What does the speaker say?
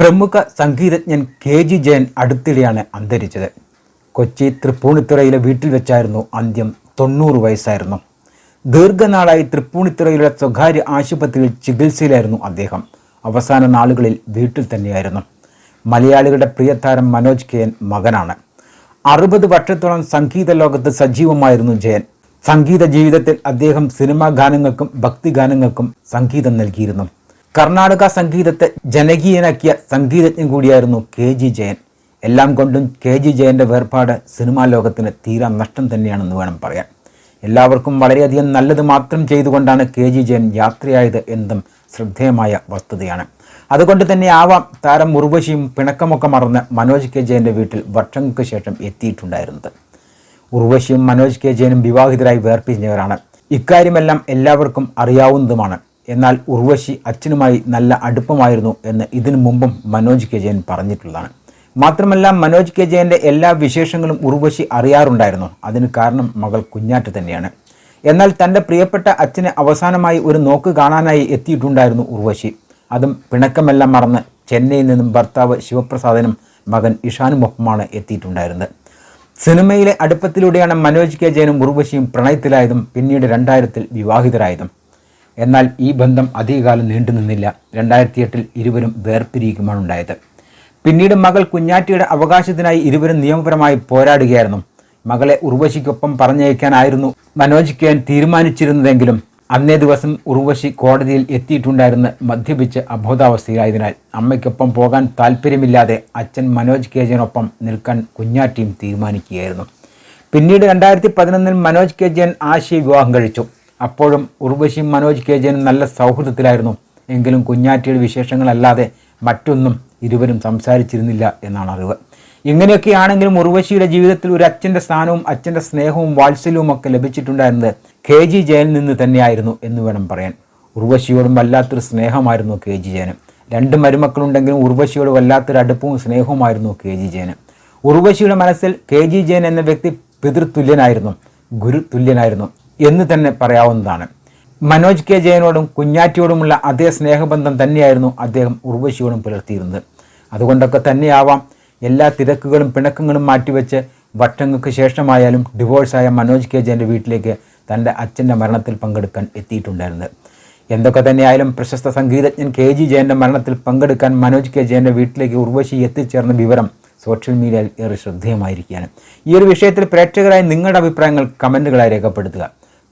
പ്രമുഖ സംഗീതജ്ഞൻ K G Jayan അടുത്തിടെയാണ് അന്തരിച്ചത്. കൊച്ചി തൃപ്പൂണിത്തുറയിലെ വീട്ടിൽ വെച്ചായിരുന്നു അന്ത്യം. തൊണ്ണൂറ് വയസ്സായിരുന്നു. ദീർഘനാളായി തൃപ്പൂണിത്തുറയിലെ സ്വകാര്യ ആശുപത്രിയിൽ ചികിത്സയിലായിരുന്നു അദ്ദേഹം. അവസാന നാളുകളിൽ വീട്ടിൽ തന്നെയായിരുന്നു. മലയാളികളുടെ പ്രിയതാരം മനോജ് കെ എൻ മകനാണ്. അറുപത് വർഷത്തോളം സംഗീത ലോകത്ത് സജീവമായിരുന്നു ജയൻ. സംഗീത ജീവിതത്തിൽ അദ്ദേഹം സിനിമാ ഗാനങ്ങൾക്കും ഭക്തി ഗാനങ്ങൾക്കും സംഗീതം നൽകിയിരുന്നു. കർണാടക സംഗീതത്തെ ജനകീയനാക്കിയ സംഗീതജ്ഞൻ കൂടിയായിരുന്നു കെ ജി ജയൻ. എല്ലാം കൊണ്ടും കെ ജി ജയന്റെ വേർപാട് സിനിമാ ലോകത്തിന് തീരാ നഷ്ടം തന്നെയാണെന്ന് വേണം പറയാൻ. എല്ലാവർക്കും വളരെയധികം നല്ലത് മാത്രം ചെയ്തുകൊണ്ടാണ് കെ ജി ജയൻ യാത്രയായത് എന്നും ശ്രദ്ധേയമായ വസ്തുതയാണ്. അതുകൊണ്ട് തന്നെ ആവാം താരം ഉർവശിയും പിണക്കമൊക്കെ മറന്ന് മനോജ് കെ ജയന്റെ വീട്ടിൽ വർഷങ്ങൾക്ക് ശേഷം എത്തിയിട്ടുണ്ടായിരുന്നത്. ഉർവശിയും മനോജ് കെ ജയനും വിവാഹിതരായി വേർപിരിഞ്ഞവരാണ്. ഇക്കാര്യമെല്ലാം എല്ലാവർക്കും അറിയാവുന്നതുമാണ്. എന്നാൽ ഉർവശി അച്ഛനുമായി നല്ല അടുപ്പമായിരുന്നു എന്ന് ഇതിനു മുമ്പും മനോജ് കെ ജയൻ പറഞ്ഞിട്ടുള്ളതാണ്. മാത്രമല്ല മനോജ് കെ ജയന്റെ എല്ലാ വിശേഷങ്ങളും ഉർവശി അറിയാറുണ്ടായിരുന്നു. അതിന് കാരണം മകൾ കുഞ്ഞാറ്റ് തന്നെയാണ്. എന്നാൽ തന്റെ പ്രിയപ്പെട്ട അച്ഛനെ അവസാനമായി ഒരു നോക്ക് കാണാനായി എത്തിയിട്ടുണ്ടായിരുന്നു ഉർവശി. അതും പിണക്കമെല്ലാം മറന്ന് ചെന്നൈയിൽ നിന്നും ഭർത്താവ് ശിവപ്രസാദനും മകൻ ഇഷാനുമൊപ്പമാണ് എത്തിയിട്ടുണ്ടായിരുന്നത്. സിനിമയിലെ അടുപ്പത്തിലൂടെയാണ് മനോജ് കെ ജയനും ഉർവശിയും പ്രണയത്തിലായതും പിന്നീട് രണ്ടായിരത്തിൽ വിവാഹിതരായതും. എന്നാൽ ഈ ബന്ധം അധികകാലം നീണ്ടു നിന്നില്ല. രണ്ടായിരത്തി എട്ടിൽ ഇരുവരും വേർപിരിയുകയുമാണ് ഉണ്ടായത് പിന്നീട് മകൾ കുഞ്ഞാറ്റിയുടെ അവകാശത്തിനായി ഇരുവരും നിയമപരമായി പോരാടുകയായിരുന്നു. മകളെ ഉർവശിക്കൊപ്പം പറഞ്ഞയക്കാനായിരുന്നു മനോജ് കെൻ തീരുമാനിച്ചിരുന്നതെങ്കിലും അന്നേ ദിവസം ഉർവശി കോടതിയിൽ എത്തിയിട്ടുണ്ടായിരുന്ന മദ്യപിച്ച് അബോധാവസ്ഥയിലായതിനാൽ അമ്മയ്ക്കൊപ്പം പോകാൻ താല്പര്യമില്ലാതെ അച്ഛൻ മനോജ് കേജനൊപ്പം നിൽക്കാൻ കുഞ്ഞാറ്റിയും തീരുമാനിക്കുകയായിരുന്നു. പിന്നീട് രണ്ടായിരത്തി പതിനൊന്നിൽ മനോജ് കെ. ജയൻ ആശയ വിവാഹം കഴിച്ചു. അപ്പോഴും ഉർവശിയും മനോജ് കെ ജയനും നല്ല സൗഹൃദത്തിലായിരുന്നു. എങ്കിലും കുഞ്ഞാറ്റിയുടെ വിശേഷങ്ങളല്ലാതെ മറ്റൊന്നും ഇരുവരും സംസാരിച്ചിരുന്നില്ല എന്നാണ് അറിവ്. ഇങ്ങനെയൊക്കെയാണെങ്കിലും ഉർവശിയുടെ ജീവിതത്തിൽ ഒരു അച്ഛന്റെ സ്ഥാനവും അച്ഛന്റെ സ്നേഹവും വാത്സല്യവും ഒക്കെ ലഭിച്ചിട്ടുണ്ടായിരുന്നത് കെ ജി ജയനിൽ നിന്ന് തന്നെയായിരുന്നു എന്ന് വേണം പറയാൻ. ഉർവശിയോടും വല്ലാത്തൊരു സ്നേഹമായിരുന്നു കെ ജി ജയന്. രണ്ട് മരുമക്കളുണ്ടെങ്കിലും ഉർവശിയോട് വല്ലാത്തൊരു അടുപ്പവും സ്നേഹവുമായിരുന്നു കെ ജി ജയന്. ഉർവശിയുടെ മനസ്സിൽ കെ ജി ജയൻ എന്ന വ്യക്തി പിതൃതുല്യനായിരുന്നു ഗുരു തുല്യനായിരുന്നു എന്ന് തന്നെ പറയാവുന്നതാണ്. മനോജ് കെ ജയനോടും കുഞ്ഞാറ്റിയോടുമുള്ള അതേ സ്നേഹബന്ധം തന്നെയായിരുന്നു അദ്ദേഹം ഉർവശിയോടും പുലർത്തിയിരുന്നത്. അതുകൊണ്ടൊക്കെ തന്നെയാവാം എല്ലാ തിരക്കുകളും പിണക്കങ്ങളും മാറ്റിവെച്ച് വർഷങ്ങൾക്ക് ശേഷമായാലും ഡിവോഴ്സായ മനോജ് കെ ജയന്റെ വീട്ടിലേക്ക് തന്റെ അച്ഛന്റെ മരണത്തിൽ പങ്കെടുക്കാൻ എത്തിയിട്ടുണ്ടായിരുന്നത്. എന്തൊക്കെ തന്നെയായാലും പ്രശസ്ത സംഗീതജ്ഞൻ കെ ജി ജയന്റെ മരണത്തിൽ പങ്കെടുക്കാൻ മനോജ് കെ ജയന്റെ വീട്ടിലേക്ക് ഉർവശി എത്തിച്ചേർന്ന വിവരം സോഷ്യൽ മീഡിയയിൽ ഏറെ ശ്രദ്ധേയമായിരിക്കുകയാണ്. ഈ ഒരു വിഷയത്തിൽ പ്രേക്ഷകരായി നിങ്ങളുടെ അഭിപ്രായങ്ങൾ കമന്റുകളായി രേഖപ്പെടുത്തുക.